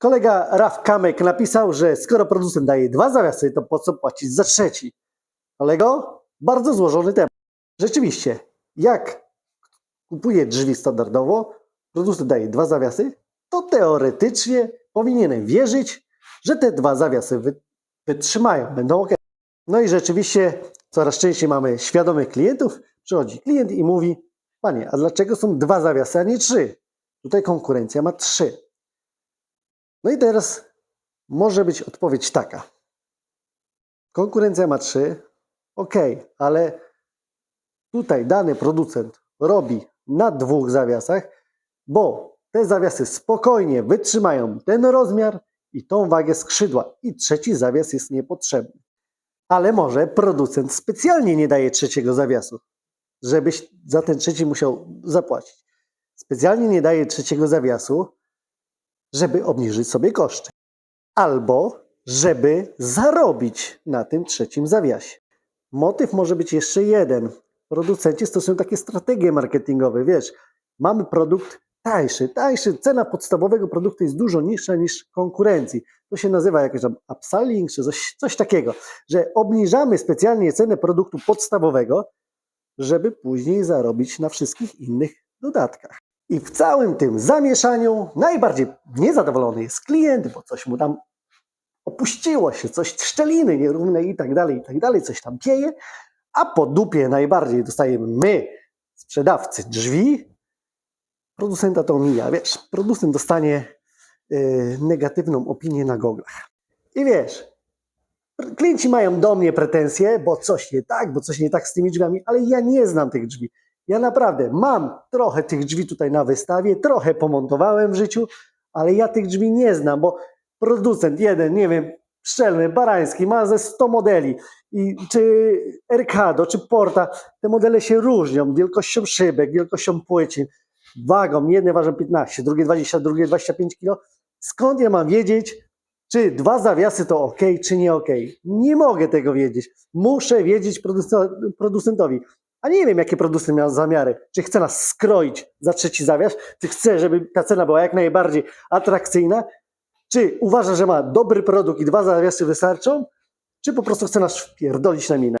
Kolega Raf Kamek napisał, że skoro producent daje dwa zawiasy, to po co płacić za trzeci? Kolego, bardzo złożony temat. Rzeczywiście, jak kupuję drzwi standardowo, producent daje dwa zawiasy, to teoretycznie powinienem wierzyć, że te dwa zawiasy wy, wytrzymają, będą ok. No i rzeczywiście coraz częściej mamy świadomych klientów. Przychodzi klient i mówi: Panie, a dlaczego są dwa zawiasy, a nie trzy? Tutaj konkurencja ma trzy. No i teraz może być odpowiedź taka. Konkurencja ma trzy, ok, ale tutaj dany producent robi na dwóch zawiasach, bo te zawiasy spokojnie wytrzymają ten rozmiar i tą wagę skrzydła, i trzeci zawias jest niepotrzebny. Ale może producent specjalnie nie daje trzeciego zawiasu, żebyś za ten trzeci musiał zapłacić. Specjalnie nie daje trzeciego zawiasu, żeby obniżyć sobie koszty. Albo żeby zarobić na tym trzecim zawiasie. Motyw może być jeszcze jeden. Producenci stosują takie strategie marketingowe. Wiesz, mamy produkt tańszy, tańszy, cena podstawowego produktu jest dużo niższa niż konkurencji. To się nazywa jakiś tam upselling czy coś, coś takiego, że obniżamy specjalnie cenę produktu podstawowego, żeby później zarobić na wszystkich innych dodatkach. I w całym tym zamieszaniu najbardziej niezadowolony jest klient, bo coś mu tam opuściło się, coś szczeliny nierówne i tak dalej, i tak dalej, coś tam pieje, a po dupie najbardziej dostajemy my, sprzedawcy drzwi, producenta to mija, wiesz, producent dostanie yy, negatywną opinię na goglach. I wiesz, klienci mają do mnie pretensje, bo coś nie tak, bo coś nie tak z tymi drzwiami, ale ja nie znam tych drzwi. Ja naprawdę mam trochę tych drzwi tutaj na wystawie, trochę pomontowałem w życiu, ale ja tych drzwi nie znam, bo producent jeden, nie wiem, Szczelny, Barański ma ze 100 modeli, i czy Ercado, czy Porta, te modele się różnią wielkością szybek, wielkością płycin, wagą, jedne ważą 15, drugie 20, drugie 25 kg. Skąd ja mam wiedzieć, czy dwa zawiasy to ok, czy nie ok? Nie mogę tego wiedzieć. Muszę wiedzieć produce- producentowi. A nie wiem, jakie producent miał zamiary. Czy chce nas skroić za trzeci zawias, czy chce, żeby ta cena była jak najbardziej atrakcyjna, czy uważa, że ma dobry produkt i dwa zawiasy wystarczą, czy po prostu chce nas wpierdolić na minę.